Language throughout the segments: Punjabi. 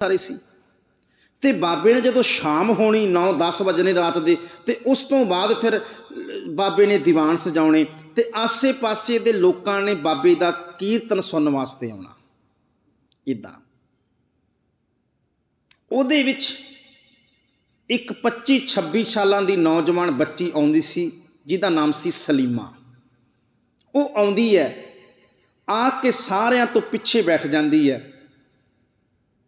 ਸਾਰੇ ਸੀ। ਤੇ ਬਾਬੇ ਨੇ ਜਦੋਂ ਸ਼ਾਮ ਹੋਣੀ 9-10 ਵਜੇ ਰਾਤ ਦੇ, ਤੇ ਉਸ ਤੋਂ ਬਾਅਦ ਫਿਰ ਬਾਬੇ ਨੇ ਦੀਵਾਨ ਸਜਾਉਣੇ ਤੇ ਆਸੇ-ਪਾਸੇ ਦੇ ਲੋਕਾਂ ਨੇ ਬਾਬੇ ਦਾ ਕੀਰਤਨ ਸੁਣਨ ਵਾਸਤੇ ਆਉਣਾ। ਇਦਾਂ ਉਹਦੇ ਵਿੱਚ ਇੱਕ 25-26 ਸਾਲਾਂ ਦੀ ਨੌਜਵਾਨ ਬੱਚੀ ਆਉਂਦੀ ਸੀ, ਜਿਹਦਾ ਨਾਮ ਸੀ ਸਲੀਮਾ। ਉਹ ਆਉਂਦੀ ਹੈ, ਆ ਕੇ ਸਾਰਿਆਂ ਤੋਂ ਪਿੱਛੇ ਬੈਠ ਜਾਂਦੀ ਹੈ।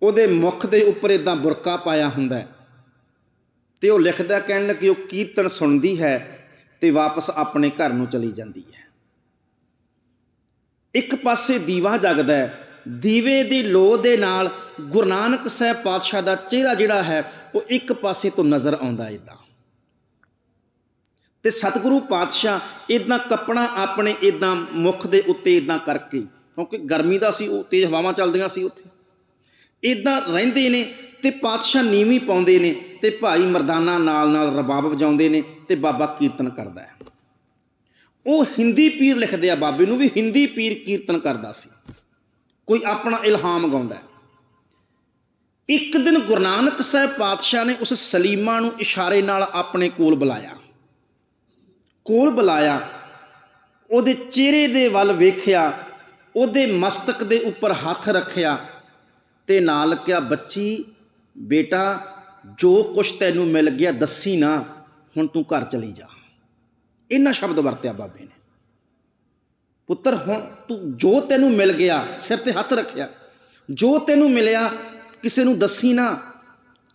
ਉਹਦੇ ਮੁਖ ਦੇ ਉੱਪਰ ਇਦਾਂ ਬੁਰਕਾ ਪਾਇਆ ਹੁੰਦਾ ਹੈ। ਤੇ ਉਹ ਲਿਖਦਾ ਕਹਿਣ ਲੱਗੀ, ਉਹ ਕੀਰਤਨ ਸੁਣਦੀ ਹੈ ਤੇ ਵਾਪਸ ਆਪਣੇ ਘਰ ਨੂੰ ਚਲੀ ਜਾਂਦੀ ਹੈ। ਇੱਕ ਪਾਸੇ ਦੀਵਾ ਜਗਦਾ ਹੈ, ਦੀਵੇ ਦੀ ਲੋ ਦੇ ਨਾਲ ਗੁਰੂ ਨਾਨਕ ਸਾਹਿਬ ਪਾਤਸ਼ਾਹ ਦਾ ਚਿਹਰਾ ਜਿਹੜਾ ਹੈ, ਉਹ ਇੱਕ ਪਾਸੇ ਤੋਂ ਨਜ਼ਰ ਆਉਂਦਾ ਇਦਾਂ ਤੇ ਸਤਿਗੁਰੂ ਪਾਤਸ਼ਾਹ ਇਦਾਂ ਕੱਪੜਾ ਆਪਣੇ ਇਦਾਂ ਮੁਖ ਦੇ ਉੱਤੇ ਇਦਾਂ ਕਰਕੇ, ਕਿਉਂਕਿ ਗਰਮੀ ਦਾ ਸੀ, ਉਹ ਤੇਜ਼ ਹਵਾਵਾਂ ਚੱਲਦੀਆਂ ਸੀ ਉੱਥੇ। ਇਦਾਂ ਰਹਿੰਦੇ ਨੇ ਤੇ ਪਾਤਸ਼ਾਹ ਨੀਵੀਂ ਪਾਉਂਦੇ ਨੇ ਤੇ ਭਾਈ ਮਰਦਾਨਾ ਨਾਲ ਨਾਲ ਰਬਾਬ ਵਜਾਉਂਦੇ ਨੇ ਤੇ ਬਾਬਾ ਕੀਰਤਨ ਕਰਦਾ ਹੈ। ਉਹ ਹਿੰਦੀ ਪੀਰ ਲਿਖਦੇ ਆ ਬਾਬੇ ਨੂੰ ਵੀ ਹਿੰਦੀ ਪੀਰ ਕੀਰਤਨ ਕਰਦਾ ਸੀ। ਕੋਈ ਆਪਣਾ ਇਲਹਾਮ ਗਾਉਂਦਾ ਹੈ। ਇੱਕ ਦਿਨ ਗੁਰੂ ਨਾਨਕ ਸਾਹਿਬ ਪਾਤਸ਼ਾਹ ਨੇ ਉਸ ਸਲੀਮਾ ਨੂੰ ਇਸ਼ਾਰੇ ਨਾਲ ਆਪਣੇ ਕੋਲ ਬੁਲਾਇਆ। ਕੋਲ ਬੁਲਾਇਆ, ਉਹਦੇ ਚਿਹਰੇ ਦੇ ਵੱਲ ਵੇਖਿਆ, ਉਹਦੇ ਮਸਤਕ ਦੇ ਉੱਪਰ ਹੱਥ ਰੱਖਿਆ ਤੇ ਨਾਲ ਕਿਹਾ ਬੱਚੀ, ਬੇਟਾ, ਜੋ ਕੁਛ ਤੈਨੂੰ ਮਿਲ ਗਿਆ ਦੱਸੀ ਨਾ, ਹੁਣ ਤੂੰ ਘਰ ਚਲੀ ਜਾ। ਇਹਨਾਂ ਸ਼ਬਦ ਵਰਤਿਆ ਬਾਬੇ ਨੇ। ਪੁੱਤਰ, ਹੁਣ ਤੂੰ ਜੋ ਤੈਨੂੰ ਮਿਲ ਗਿਆ, ਸਿਰ ਤੇ ਹੱਥ ਰੱਖਿਆ, ਜੋ ਤੈਨੂੰ ਮਿਲਿਆ, ਕਿਸੇ ਨੂੰ ਦੱਸੀ ਨਾ,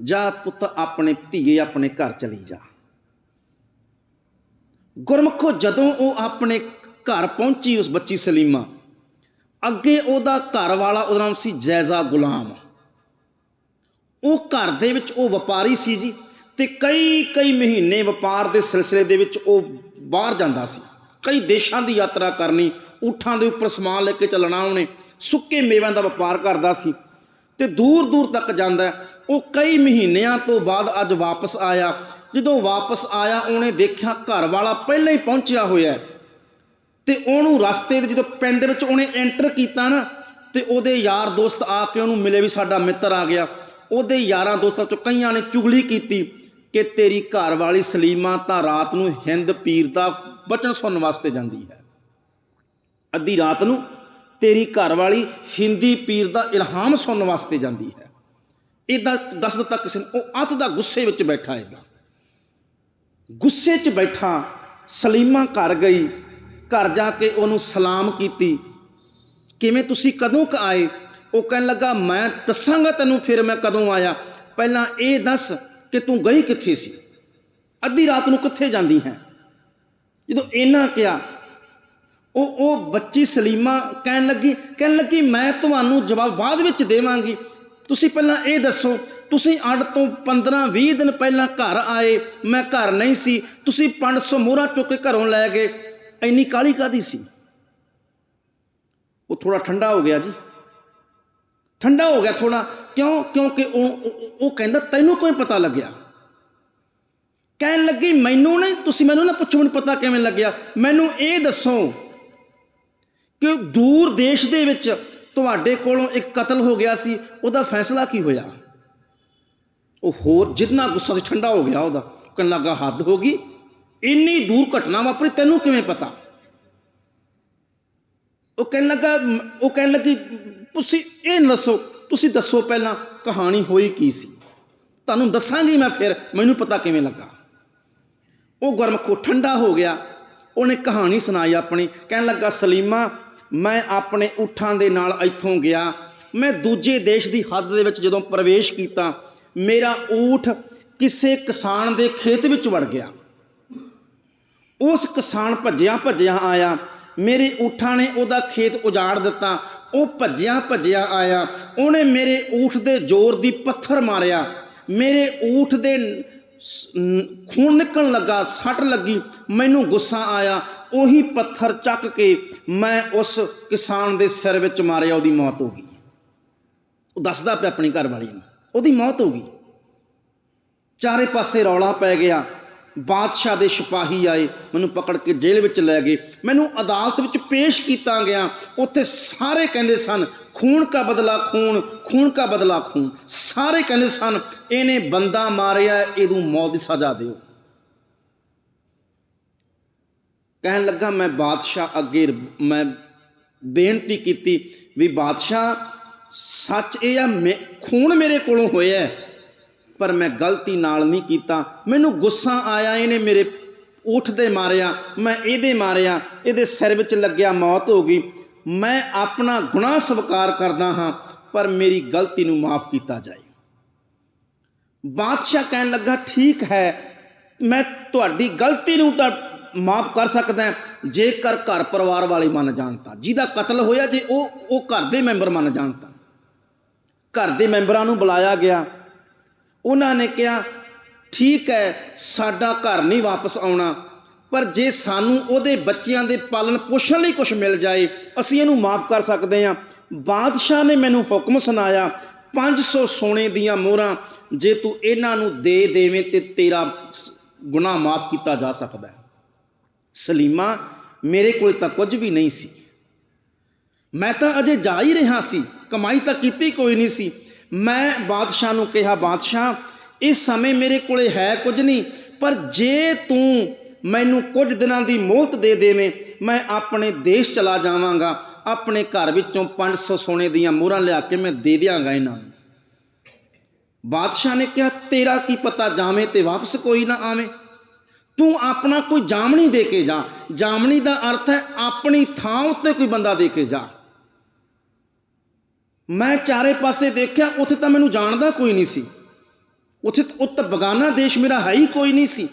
ਜਾ ਪੁੱਤ ਆਪਣੇ ਧੀਏ ਆਪਣੇ ਘਰ ਚਲੀ ਜਾ। ਗੁਰਮਖੋ, ਜਦੋਂ ਉਹ ਆਪਣੇ ਘਰ ਪਹੁੰਚੀ ਉਸ ਬੱਚੀ ਸਲੀਮਾ ਅੱਗੇ ਉਹਦਾ ਘਰ ਵਾਲਾ, ਉਹਦਾ ਨਾਮ ਸੀ ਜੈਜ਼ਾ ਗੁਲਾਮ। ਉਹ ਘਰ ਦੇ ਵਿੱਚ ਉਹ ਵਪਾਰੀ ਸੀ ਜੀ ਤੇ ਕਈ ਕਈ ਮਹੀਨੇ ਵਪਾਰ ਦੇ ਸਿਲਸਿਲੇ ਦੇ ਵਿੱਚ ਉਹ ਬਾਹਰ ਜਾਂਦਾ ਸੀ। ਕਈ ਦੇਸ਼ਾਂ ਦੀ ਯਾਤਰਾ ਕਰਨੀ, ਊਠਾਂ ਦੇ ਉੱਪਰ ਸਮਾਨ ਲੈ ਕੇ ਚੱਲਣਾ ਉਹਨੇ, ਸੁੱਕੇ ਮੇਵਿਆਂ ਦਾ ਵਪਾਰ ਕਰਦਾ ਸੀ ਤੇ ਦੂਰ ਦੂਰ ਤੱਕ ਜਾਂਦਾ। ਉਹ ਕਈ ਮਹੀਨਿਆਂ ਤੋਂ ਬਾਅਦ ਅੱਜ ਵਾਪਸ ਆਇਆ। ਜਦੋਂ ਵਾਪਸ ਆਇਆ, ਉਹਨੇ ਦੇਖਿਆ ਘਰ ਵਾਲਾ ਪਹਿਲਾਂ ਹੀ ਪਹੁੰਚਿਆ ਹੋਇਆ ਹੈ। ਤੇ ਉਹਨੂੰ ਰਸਤੇ ਦੇ ਜਦੋਂ ਪਿੰਡ ਵਿੱਚ ਉਹਨੇ ਐਂਟਰ ਕੀਤਾ ਨਾ, ਤੇ ਉਹਦੇ ਯਾਰ ਦੋਸਤ ਆ ਕੇ ਉਹਨੂੰ ਮਿਲੇ ਵੀ ਸਾਡਾ ਮਿੱਤਰ ਆ ਗਿਆ। ਉਹਦੇ ਯਾਰਾਂ ਦੋਸਤਾਂ ਚੋਂ ਕਈਆਂ ਨੇ ਚੁਗਲੀ ਕੀਤੀ ਕਿ ਤੇਰੀ ਘਰ ਵਾਲੀ ਸਲੀਮਾ ਤਾਂ ਰਾਤ ਨੂੰ ਹਿੰਦ ਪੀਰ ਦਾ ਬਚਨ ਸੁਣਨ ਵਾਸਤੇ ਜਾਂਦੀ ਹੈ। ਅੱਧੀ ਰਾਤ ਨੂੰ ਤੇਰੀ ਘਰ ਵਾਲੀ ਹਿੰਦੀ ਪੀਰ ਦਾ ਇਲਹਾਮ ਸੁਣਨ ਵਾਸਤੇ ਜਾਂਦੀ ਹੈ। ਇਦਾਂ ਦੱਸ ਦਿੱਤਾ ਕਿਸੇ ਨੇ ਉਹ ਅੱਤ ਦਾ ਗੁੱਸੇ ਵਿੱਚ ਬੈਠਾ ਇਦਾਂ ਗੁੱਸੇ 'ਚ ਬੈਠਾ, ਸਲੀਮਾ ਘਰ ਗਈ ਘਰ ਜਾ ਕੇ ਉਹਨੂੰ ਸਲਾਮ ਕੀਤੀ। ਕਿਵੇਂ ਤੁਸੀਂ ਕਦੋਂ ਕ ਆਏ? ਉਹ ਕਹਿਣ ਲੱਗਾ, ਮੈਂ ਦੱਸਾਂਗਾ ਤੈਨੂੰ ਫਿਰ ਮੈਂ ਕਦੋਂ ਆਇਆ। ਪਹਿਲਾਂ ਇਹ ਦੱਸ ਕਿ ਤੂੰ ਗਈ ਕਿੱਥੇ ਸੀ? ਅੱਧੀ ਰਾਤ ਨੂੰ ਕਿੱਥੇ ਜਾਂਦੀ ਹੈ? ਜਦੋਂ ਇਹਨਾਂ ਕਿਹਾ, ਉਹ ਉਹ ਬੱਚੀ ਸਲੀਮਾ ਕਹਿਣ ਲੱਗੀ ਕਹਿਣ ਲੱਗੀ, ਮੈਂ ਤੁਹਾਨੂੰ ਜਵਾਬ ਬਾਅਦ ਵਿੱਚ ਦੇਵਾਂਗੀ। ਤੁਸੀਂ ਪਹਿਲਾਂ ਇਹ ਦੱਸੋ, ਤੁਸੀਂ ਅੱਡ ਤੋਂ 15 20 ਦਿਨ ਪਹਿਲਾਂ ਘਰ ਆਏ, ਮੈਂ ਘਰ ਨਹੀਂ ਸੀ। ਤੁਸੀਂ 500 ਮੋਹਰਾ ਚੁੱਕ ਕੇ ਘਰੋਂ ਲੈ ਗਏ। ਇੰਨੀ ਕਾਲੀ ਕਾਦੀ ਸੀ? ਉਹ ਥੋੜਾ ਠੰਡਾ ਹੋ ਗਿਆ ਜੀ। ਠੰਡਾ ਹੋ ਗਿਆ ਥੋੜਾ ਕਿਉਂ? ਕਿਉਂਕਿ ਉਹ ਉਹ- ਕਹਿੰਦਾ, ਤੈਨੂੰ ਕੋਈ ਪਤਾ ਲੱਗਿਆ? ਕਹਿਣ ਲੱਗੀ, ਮੈਨੂੰ ਨਹੀਂ, ਤੁਸੀਂ ਮੈਨੂੰ ਨਾ ਪੁੱਛੋ, ਮੈਨੂੰ ਪਤਾ ਕਿਵੇਂ ਲੱਗਿਆ? ਮੈਨੂੰ ਇਹ ਦੱਸੋ ਕਿ ਦੂਰ ਦੇਸ਼ ਦੇ ਵਿੱਚ ਤੁਹਾਡੇ ਕੋਲੋਂ ਇੱਕ ਕਤਲ ਹੋ ਗਿਆ ਸੀ, ਉਹਦਾ ਫੈਸਲਾ ਕੀ ਹੋਇਆ? ਉਹ ਹੋਰ ਜਿੰਨਾ ਗੁੱਸਾ ਸੀ, ਠੰਡਾ ਹੋ ਗਿਆ ਉਹਦਾ। ਕਹਿਣ ਲੱਗਾ, ਹੱਦ ਹੋ ਗਈ। ਇੰਨੀ ਦੂਰ ਘਟਨਾ ਵਾਪਰੀ, ਤੈਨੂੰ ਕਿਵੇਂ ਪਤਾ? ਉਹ ਕਹਿਣ ਲੱਗਾ, ਉਹ ਕਹਿਣ ਲੱਗੀ, ਤੁਸੀਂ ਇਹ ਦੱਸੋ, ਤੁਸੀਂ ਦੱਸੋ ਪਹਿਲਾਂ ਕਹਾਣੀ ਹੋਈ ਕੀ ਸੀ? ਤੁਹਾਨੂੰ ਦੱਸਾਂਗੀ ਮੈਂ ਫਿਰ, ਮੈਨੂੰ ਪਤਾ ਕਿਵੇਂ ਲੱਗਾ। ਉਹ ਗੁਰਮਖੋ ਠੰਡਾ ਹੋ ਗਿਆ। ਉਹਨੇ ਕਹਾਣੀ ਸੁਣਾਈ ਆਪਣੀ। ਕਹਿਣ ਲੱਗਾ, ਸਲੀਮਾ, ਮੈਂ ਆਪਣੇ ਊਠਾਂ ਦੇ ਨਾਲ ਇੱਥੋਂ ਗਿਆ। ਮੈਂ ਦੂਜੇ ਦੇਸ਼ ਦੀ ਹੱਦ ਦੇ ਵਿੱਚ ਜਦੋਂ ਪ੍ਰਵੇਸ਼ ਕੀਤਾ, ਮੇਰਾ ਊਠ ਕਿਸੇ ਕਿਸਾਨ ਦੇ ਖੇਤ ਵਿੱਚ ਵੜ ਗਿਆ। ਉਸ ਕਿਸਾਨ ਭੱਜਿਆ ਭੱਜਿਆ ਆਇਆ। ਮੇਰੇ ਊਠਾਂ ਨੇ ਉਹਦਾ ਖੇਤ ਉਜਾੜ ਦਿੱਤਾ। ਉਹ ਭੱਜਿਆ ਭੱਜਿਆ ਆਇਆ। ਉਹਨੇ ਮੇਰੇ ਊਠ ਦੇ ਜ਼ੋਰ ਦੀ ਪੱਥਰ ਮਾਰਿਆ। ਮੇਰੇ ਊਠ ਦੇ ਖੂਨ ਨਿਕਲਣ ਲੱਗਾ, ਸੱਟ ਲੱਗੀ। ਮੈਨੂੰ ਗੁੱਸਾ ਆਇਆ। ਉਹੀ ਪੱਥਰ ਚੱਕ ਕੇ ਮੈਂ ਉਸ ਕਿਸਾਨ ਦੇ ਸਿਰ ਵਿੱਚ ਮਾਰਿਆ। ਉਹਦੀ ਮੌਤ ਹੋ ਗਈ। ਉਹ ਦੱਸਦਾ ਪਿਆ ਆਪਣੀ ਘਰ ਵਾਲੀ ਨੂੰ। ਉਹਦੀ ਮੌਤ ਹੋ ਗਈ। ਚਾਰੇ ਪਾਸੇ ਰੌਲਾ ਪੈ ਗਿਆ। ਬਾਦਸ਼ਾਹ ਦੇ ਸਿਪਾਹੀ ਆਏ, ਮੈਨੂੰ ਪਕੜ ਕੇ ਜੇਲ੍ਹ ਵਿੱਚ ਲੈ ਗਏ। ਮੈਨੂੰ ਅਦਾਲਤ ਵਿੱਚ ਪੇਸ਼ ਕੀਤਾ ਗਿਆ। ਉੱਥੇ ਸਾਰੇ ਕਹਿੰਦੇ ਸਨ, ਖੂਨ ਕਾ ਬਦਲਾ ਖੂਨ ਖੂਨ ਕਾ ਬਦਲਾ ਖੂਨ। ਸਾਰੇ ਕਹਿੰਦੇ ਸਨ, ਇਹਨੇ ਬੰਦਾ ਮਾਰਿਆ, ਇਹਨੂੰ ਮੌਤ ਦੀ ਸਜ਼ਾ ਦਿਓ। ਕਹਿਣ ਲੱਗਾ, ਮੈਂ ਬਾਦਸ਼ਾਹ ਅੱਗੇ ਮੈਂ ਬੇਨਤੀ ਕੀਤੀ ਵੀ ਬਾਦਸ਼ਾਹ, ਸੱਚ ਇਹ ਆ, ਮੈਂ- ਖੂਨ ਮੇਰੇ ਕੋਲੋਂ ਹੋਇਆ ਪਰ ਮੈਂ ਗਲਤੀ ਨਾਲ ਨਹੀਂ ਕੀਤਾ। ਮੈਨੂੰ ਗੁੱਸਾ ਆਇਆ, ਇਹਨੇ ਮੇਰੇ ਊਠ ਦੇ ਮਾਰਿਆ, ਮੈਂ ਇਹਦੇ ਮਾਰਿਆ, ਇਹਦੇ ਸਿਰ ਵਿੱਚ ਲੱਗਿਆ ਮੌਤ ਹੋ ਗਈ। ਮੈਂ ਆਪਣਾ ਗੁਨਾਹ ਸਵੀਕਾਰ ਕਰਦਾ ਹਾਂ, ਪਰ ਮੇਰੀ ਗਲਤੀ ਨੂੰ ਮਾਫ ਕੀਤਾ ਜਾਏ। ਬਾਦਸ਼ਾਹ ਕਹਿਣ ਲੱਗਾ, ਠੀਕ ਹੈ, ਮੈਂ ਤੁਹਾਡੀ ਗਲਤੀ ਨੂੰ ਤਾਂ ਮਾਫ ਕਰ ਸਕਦਾ ਜੇਕਰ ਘਰ ਪਰਿਵਾਰ ਵਾਲੇ ਮੰਨ ਜਾਣ ਤਾਂ। ਜਿਹਦਾ ਕਤਲ ਹੋਇਆ ਜੇ ਉਹ ਉਹ ਘਰ ਦੇ ਮੈਂਬਰ ਮੰਨ ਜਾਣ ਤਾਂ। ਘਰ ਦੇ ਮੈਂਬਰਾਂ ਨੂੰ ਬੁਲਾਇਆ ਗਿਆ। ਉਹਨਾਂ ਨੇ ਕਿਹਾ, ਠੀਕ ਹੈ, ਸਾਡਾ ਘਰ ਨਹੀਂ ਵਾਪਸ ਆਉਣਾ, ਪਰ ਜੇ ਸਾਨੂੰ ਉਹਦੇ ਬੱਚਿਆਂ ਦੇ ਪਾਲਣ ਪੋਸ਼ਣ ਲਈ ਕੁਝ ਮਿਲ ਜਾਏ, ਅਸੀਂ ਇਹਨੂੰ ਮਾਫ ਕਰ ਸਕਦੇ ਹਾਂ। ਬਾਦਸ਼ਾਹ ਨੇ ਮੈਨੂੰ ਹੁਕਮ ਸੁਣਾਇਆ 500 ਸੋਨੇ ਦੀਆਂ ਮੋਹਰਾਂ ਜੇ ਤੂੰ ਇਹਨਾਂ ਨੂੰ ਦੇ ਦੇਵੇਂ ਤੇ ਤੇਰਾ ਗੁਨਾਹ ਮਾਫ ਕੀਤਾ ਜਾ ਸਕਦਾ ਹੈ। ਸਲੀਮਾ, ਮੇਰੇ ਕੋਲ ਤਾਂ ਕੁਝ ਵੀ ਨਹੀਂ ਸੀ। ਮੈਂ ਤਾਂ ਅਜੇ ਜਾ ਹੀ ਰਿਹਾ ਸੀ, ਕਮਾਈ ਤਾਂ ਕੀਤੀ ਕੋਈ ਨਹੀਂ ਸੀ। ਮੈਂ ਬਾਦਸ਼ਾਹ ਨੂੰ ਕਿਹਾ, ਬਾਦਸ਼ਾਹ, ਇਸ ਸਮੇਂ ਮੇਰੇ ਕੋਲੇ ਹੈ ਕੁਝ ਨਹੀਂ, ਪਰ ਜੇ ਤੂੰ ਮੈਨੂੰ ਕੁਝ ਦਿਨਾਂ ਦੀ ਮੋਹਲਤ ਦੇ ਦੇਵੇਂ, ਮੈਂ ਆਪਣੇ ਦੇਸ਼ ਚਲਾ ਜਾਵਾਂਗਾ, ਆਪਣੇ ਘਰ ਵਿੱਚੋਂ 500 ਸੋਨੇ ਦੀਆਂ ਮੋਹਰਾਂ ਲਿਆ ਕੇ ਮੈਂ ਦੇ ਦਿਆਂਗਾ ਇਹਨਾਂ ਨੂੰ। ਬਾਦਸ਼ਾਹ ਨੇ ਕਿਹਾ, ਤੇਰਾ ਕੀ ਪਤਾ ਜਾਵੇਂ ਤੇ ਵਾਪਸ ਕੋਈ ਨਾ ਆਵੇਂ? ਤੂੰ ਆਪਣਾ ਕੋਈ ਜਾਮਣੀ ਦੇ ਕੇ ਜਾ। ਜਾਮਣੀ ਦਾ ਅਰਥ ਹੈ ਆਪਣੀ ਥਾਂ ਉੱਤੇ ਕੋਈ ਬੰਦਾ ਦੇ ਕੇ ਜਾ। ਮੈਂ ਚਾਰੇ ਪਾਸੇ ਦੇਖਿਆ, ਉੱਥੇ ਤਾਂ ਮੈਨੂੰ ਜਾਣਦਾ ਕੋਈ ਨਹੀਂ ਸੀ। ਉੱਥੇ ਤਾਂ- ਉਹ ਤਾਂ ਬਗਾਨਾ ਦੇਸ਼ ਮੇਰਾ ਹੈ ਹੀ ਕੋਈ ਨਹੀਂ ਸੀ।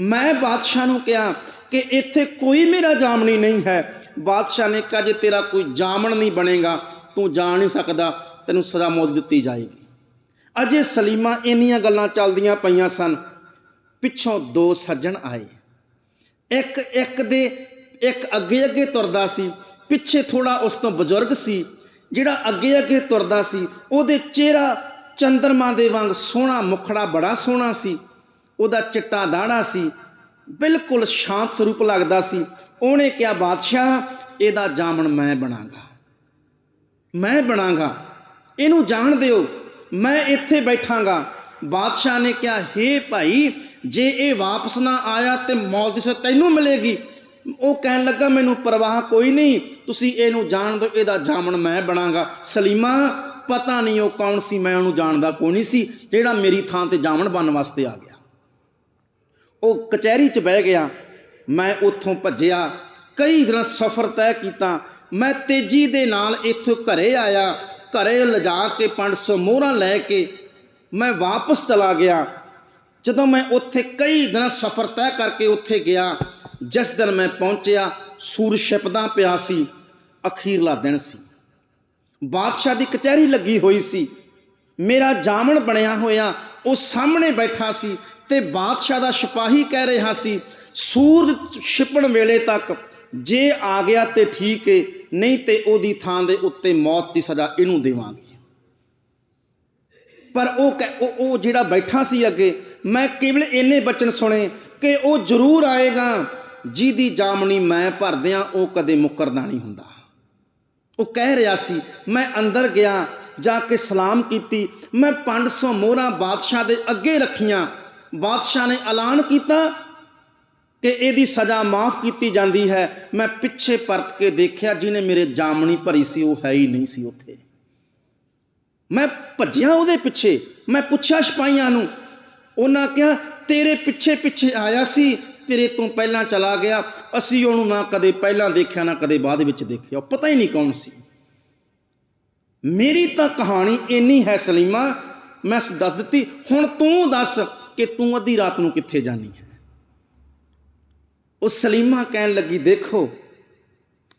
ਮੈਂ ਬਾਦਸ਼ਾਹ ਨੂੰ ਕਿਹਾ ਕਿ ਇੱਥੇ ਕੋਈ ਮੇਰਾ ਜਾਮਣੀ ਨਹੀਂ ਹੈ। ਬਾਦਸ਼ਾਹ ਨੇ ਕਿਹਾ, ਜੇ ਤੇਰਾ ਕੋਈ ਜਾਮਣ ਨਹੀਂ ਬਣੇਗਾ, ਤੂੰ ਜਾ ਨਹੀਂ ਸਕਦਾ, ਤੈਨੂੰ ਸਜ਼ਾ ਮੌਤ ਦਿੱਤੀ ਜਾਏਗੀ। ਅਜੇ ਸਲੀਮਾ ਇੰਨੀਆਂ ਗੱਲਾਂ ਚੱਲਦੀਆਂ ਪਈਆਂ ਸਨ। ਪਿੱਛੋਂ ਦੋ ਸੱਜਣ ਆਏ। ਇੱਕ ਇੱਕ ਦੇ ਇੱਕ ਅੱਗੇ ਅੱਗੇ ਤੁਰਦਾ ਸੀ। ਪਿੱਛੇ ਥੋੜਾ ਉਸ ਤੋਂ ਬਜ਼ੁਰਗ ਸੀ। ਜਿਹੜਾ ਅੱਗੇ ਅੱਗੇ ਤੁਰਦਾ ਸੀ, ਉਹਦੇ ਚਿਹਰਾ ਚੰਦਰਮਾ ਦੇ ਵਾਂਗ ਸੋਹਣਾ, ਮੁਖੜਾ ਬੜਾ ਸੋਹਣਾ ਸੀ। ਉਹਦਾ ਚਿੱਟਾ ਦਾੜਾ ਸੀ, ਬਿਲਕੁਲ ਸ਼ਾਂਤ ਸਰੂਪ ਲੱਗਦਾ ਸੀ। ਉਹਨੇ ਕਿਹਾ, ਬਾਦਸ਼ਾਹ, ਇਹਦਾ ਜਾਮਣ ਮੈਂ ਬਣਾਗਾ। ਮੈਂ ਬਣਾਗਾ। ਇਹਨੂੰ ਜਾਣ ਦਿਓ। ਮੈਂ ਇੱਥੇ ਬੈਠਾਂਗਾ। ਬਾਦਸ਼ਾਹ ਨੇ ਕਿਹਾ, ਹੇ ਭਾਈ, ਜੇ ਇਹ ਵਾਪਸ ਨਾ ਆਇਆ ਤੇ ਮੌਤ ਦੀ ਸਜ਼ਾ ਤੈਨੂੰ ਮਿਲੇਗੀ। ਉਹ ਕਹਿਣ ਲੱਗਾ, ਮੈਨੂੰ ਪਰਵਾਹ ਕੋਈ ਨਹੀਂ, ਤੁਸੀਂ ਇਹਨੂੰ ਜਾਣ ਦਿਓ, ਇਹਦਾ ਜਾਮਣ ਮੈਂ ਬਣਾਗਾ। ਸਲੀਮਾ, ਪਤਾ ਨਹੀਂ ਉਹ ਕੌਣ ਸੀ, ਮੈਂ ਉਹਨੂੰ ਜਾਣਦਾ ਕੋਈ ਨਹੀਂ ਸੀ, ਜਿਹੜਾ ਮੇਰੀ ਥਾਂ ਤੇ ਜਾਮਣ ਬਣਨ ਵਾਸਤੇ ਆ ਗਿਆ। ਉਹ ਕਚਹਿਰੀ 'ਚ ਬਹਿ ਗਿਆ, ਮੈਂ ਉੱਥੋਂ ਭੱਜਿਆ, ਕਈ ਦਿਨ ਸਫ਼ਰ ਤੈਅ ਕੀਤਾ, ਮੈਂ ਤੇਜ਼ੀ ਦੇ ਨਾਲ ਇੱਥੋਂ ਘਰੇ ਆਇਆ, ਘਰੇ ਲਿਜਾ ਕੇ 500 ਮੋਹਰਾਂ ਲੈ ਕੇ ਮੈਂ ਵਾਪਸ ਚਲਾ ਗਿਆ। ਜਦੋਂ ਮੈਂ ਉੱਥੇ ਕਈ ਦਿਨ ਸਫ਼ਰ ਤੈਅ ਕਰਕੇ ਉੱਥੇ ਗਿਆ ਜਿਸ ਦਿਨ ਮੈਂ ਪਹੁੰਚਿਆ, ਸੂਰਜ ਛਿਪਦਾ ਪਿਆ ਸੀ ਅਖੀਰਲਾ ਦਿਨ ਸੀ। ਬਾਦਸ਼ਾਹ ਦੀ ਕਚਹਿਰੀ ਲੱਗੀ ਹੋਈ ਸੀ। ਮੇਰਾ ਜਾਮਣ ਬਣਿਆ ਹੋਇਆ, ਉਹ ਸਾਹਮਣੇ ਬੈਠਾ ਸੀ ਤੇ ਬਾਦਸ਼ਾਹ ਦਾ ਸਿਪਾਹੀ ਕਹਿ ਰਿਹਾ ਸੀ, ਸੂਰਜ ਛਿਪਣ ਵੇਲੇ ਤੱਕ ਜੇ ਆ ਗਿਆ ਤੇ ਠੀਕ ਏ, ਨਹੀਂ ਤੇ ਉਹਦੀ ਥਾਂ ਦੇ ਉੱਤੇ ਮੌਤ ਦੀ ਸਜ਼ਾ ਇਹਨੂੰ ਦੇਵਾਂਗੇ। ਪਰ ਉਹ ਕਹਿ- ਉਹ ਜਿਹੜਾ ਬੈਠਾ ਸੀ ਅੱਗੇ, ਮੈਂ ਕੇਵਲ ਇੰਨੇ ਬਚਨ ਸੁਣੇ ਕਿ ਉਹ ਜ਼ਰੂਰ ਆਏਗਾ। ਜਿਹਦੀ ਜਾਮਣੀ ਮੈਂ ਭਰਦਿਆਂ ਉਹ ਕਦੇ ਮੁੱਕਰਦਾ ਨਹੀਂ ਹੁੰਦਾ। ਉਹ ਕਹਿ ਰਿਹਾ ਸੀ, ਮੈਂ ਅੰਦਰ ਗਿਆ, ਜਾ ਕੇ ਸਲਾਮ ਕੀਤੀ, ਮੈਂ 500 ਮੋਹਰਾਂ ਬਾਦਸ਼ਾਹ ਦੇ ਅੱਗੇ ਰੱਖੀਆਂ। ਬਾਦਸ਼ਾਹ ਨੇ ਐਲਾਨ ਕੀਤਾ ਕਿ ਇਹਦੀ ਸਜ਼ਾ ਮਾਫ ਕੀਤੀ ਜਾਂਦੀ ਹੈ। ਮੈਂ ਪਿੱਛੇ ਪਰਤ ਕੇ ਦੇਖਿਆ ਜਿਹਨੇ ਮੇਰੇ ਜਾਮਣੀ ਭਰੀ ਸੀ, ਉਹ ਹੈ ਹੀ ਨਹੀਂ ਸੀ ਉੱਥੇ। ਮੈਂ ਭੱਜਿਆ ਉਹਦੇ ਪਿੱਛੇ, ਮੈਂ ਪੁੱਛਿਆ ਸਿਪਾਹੀਆਂ ਨੂੰ। ਉਹਨਾਂ ਕਿਹਾ, ਤੇਰੇ ਪਿੱਛੇ ਪਿੱਛੇ ਆਇਆ ਸੀ ਤੇਰੇ ਤੋਂ ਪਹਿਲਾਂ ਚਲਾ ਗਿਆ, ਅਸੀਂ ਉਹਨੂੰ ਨਾ ਕਦੇ ਪਹਿਲਾਂ ਦੇਖਿਆ, ਨਾ ਕਦੇ ਬਾਅਦ ਵਿੱਚ ਦੇਖਿਆ। ਉਹ ਪਤਾ ਹੀ ਨਹੀਂ ਕੌਣ ਸੀ। ਮੇਰੀ ਤਾਂ ਕਹਾਣੀ ਇੰਨੀ ਹੈ ਸਲੀਮਾ, ਮੈਂ ਦੱਸ ਦਿੱਤੀ। ਹੁਣ ਤੂੰ ਦੱਸ ਕਿ ਤੂੰ ਅੱਧੀ ਰਾਤ ਨੂੰ ਕਿੱਥੇ ਜਾਣੀ ਹੈ? ਉਹ ਸਲੀਮਾ ਕਹਿਣ ਲੱਗੀ, ਦੇਖੋ,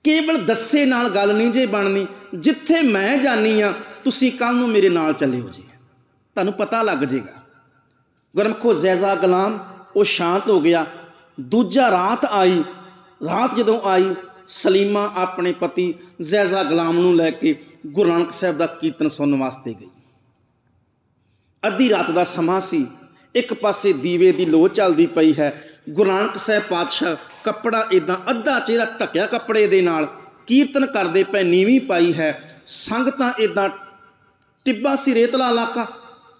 ਕੇਵਲ ਦੱਸੇ ਨਾਲ ਗੱਲ ਨਹੀਂ ਜੇ ਬਣਨੀ। ਜਿੱਥੇ ਮੈਂ ਜਾਣੀ ਆ, ਤੁਸੀਂ ਕੱਲ ਨੂੰ ਮੇਰੇ ਨਾਲ ਚੱਲਿਓ ਜੀ। ਤੁਹਾਨੂੰ ਪਤਾ ਲੱਗ ਜਾਏਗਾ ਗੁਰਮਖੋ ਜ਼ੈਜ਼ਾ ਗੁਲਾਮ, ਉਹ ਸ਼ਾਂਤ ਹੋ ਗਿਆ। ਦੂਜਾ ਰਾਤ ਆਈ। ਰਾਤ ਜਦੋਂ ਆਈ, ਸਲੀਮਾ ਆਪਣੇ ਪਤੀ ਜ਼ੈਜ਼ਾ ਗੁਲਾਮ ਨੂੰ ਲੈ ਕੇ ਗੁਰੂ ਨਾਨਕ ਸਾਹਿਬ ਦਾ ਕੀਰਤਨ ਸੁਣਨ ਵਾਸਤੇ ਗਈ। ਅੱਧੀ ਰਾਤ ਦਾ ਸਮਾਂ ਸੀ। ਇੱਕ ਪਾਸੇ ਦੀਵੇ ਦੀ ਲੋ ਚੱਲਦੀ ਪਈ ਹੈ। ਗੁਰੂ ਨਾਨਕ ਸਾਹਿਬ ਪਾਤਸ਼ਾਹ ਕੱਪੜਾ ਇਦਾਂ ਅੱਧਾ ਚਿਹਰਾ ਢੱਕਿਆ ਕੱਪੜੇ ਦੇ ਨਾਲ, ਕੀਰਤਨ ਕਰਦੇ ਪਏ ਨੀਵੀਂ ਪਾਈ ਹੈ। ਸੰਗਤਾਂ ਇਦਾਂ ਟਿੱਬਾ ਸੀ ਰੇਤਲਾ ਇਲਾਕਾ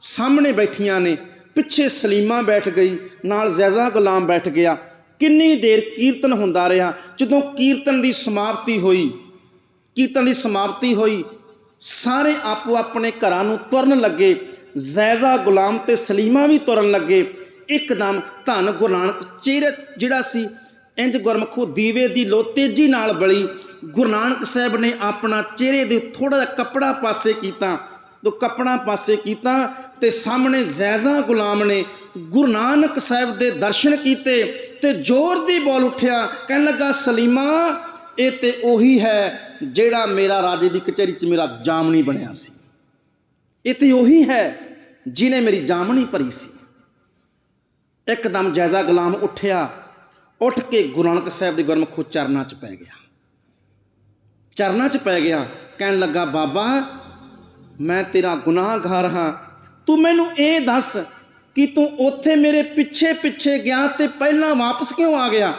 ਸਾਹਮਣੇ ਬੈਠੀਆਂ ਨੇ। ਪਿੱਛੇ ਸਲੀਮਾ ਬੈਠ ਗਈ, ਨਾਲ ਜ਼ੈਜ਼ਾ ਗੁਲਾਮ ਬੈਠ ਗਿਆ। ਕਿੰਨੀ ਦੇਰ ਕੀਰਤਨ ਹੁੰਦਾ ਰਿਹਾ, ਜਦੋਂ ਕੀਰਤਨ ਦੀ ਸਮਾਪਤੀ ਹੋਈ। ਕੀਰਤਨ ਦੀ ਸਮਾਪਤੀ ਹੋਈ, ਸਾਰੇ ਆਪੋ ਆਪਣੇ ਘਰਾਂ ਨੂੰ ਤੁਰਨ ਲੱਗੇ। ਜ਼ੈਜ਼ਾ ਗੁਲਾਮ ਤੇ ਸਲੀਮਾ ਵੀ ਤੁਰਨ ਲੱਗੇ। ਇੱਕਦਮ ਧੰਨ ਗੁਰੂ ਨਾਨਕ ਚਿਹਰੇ ਜਿਹੜਾ ਸੀ, ਇੰਜ ਗੁਰਮਖੋ ਦੀਵੇ ਦੀ ਲੋ ਤੇਜ਼ੀ ਨਾਲ ਬਲੀ। ਗੁਰੂ ਨਾਨਕ ਸਾਹਿਬ ਨੇ ਆਪਣਾ ਚਿਹਰੇ ਦੇ ਥੋੜਾ ਜਿਹਾ ਕੱਪੜਾ ਪਾਸੇ ਕੀਤਾ। ਤੋ ਕੱਪੜਾ ਪਾਸੇ ਕੀਤਾ ਤੇ ਸਾਹਮਣੇ ਜ਼ੈਜ਼ਾ ਗੁਲਾਮ ਨੇ ਗੁਰੂ ਨਾਨਕ ਸਾਹਿਬ ਦੇ ਦਰਸ਼ਨ ਕੀਤੇ ਤੇ ਜ਼ੋਰ ਦੀ ਬੋਲ ਉੱਠਿਆ, ਕਹਿਣ ਲੱਗਾ, ਸਲੀਮਾ, ਇਹ ਤੇ ਉਹੀ ਹੈ ਜਿਹੜਾ ਮੇਰਾ ਰਾਜੇ ਦੀ ਕਚਹਿਰੀ 'ਚ ਮੇਰਾ ਜਾਮਣੀ ਬਣਿਆ ਸੀ। ਇਹ ਤੇ ਉਹੀ ਹੈ ਜਿਨੇ ਮੇਰੀ ਜਾਮਣੀ ਭਰੀ ਸੀ। ਇੱਕਦਮ ਜੈਜ਼ਾ ਗੁਲਾਮ ਉੱਠਿਆ, ਉੱਠ ਕੇ ਗੁਰੂ ਨਾਨਕ ਸਾਹਿਬ ਦੇ ਗੁਰਮੁਖੋ ਚਰਨਾਂ 'ਚ ਪੈ ਗਿਆ। ਚਰਨਾਂ 'ਚ ਪੈ ਗਿਆ, ਕਹਿਣ ਲੱਗਾ, ਬਾਬਾ, ਮੈਂ ਤੇਰਾ ਗੁਨਾਹਗਾਰ ਹਾਂ ਤੂੰ ਮੈਨੂੰ ਇਹ ਦੱਸ ਕਿ ਤੂੰ ਉੱਥੇ ਮੇਰੇ ਪਿੱਛੇ ਪਿੱਛੇ ਗਿਆ ਤੇ ਪਹਿਲਾਂ ਵਾਪਸ ਕਿਉਂ ਆ ਗਿਆ?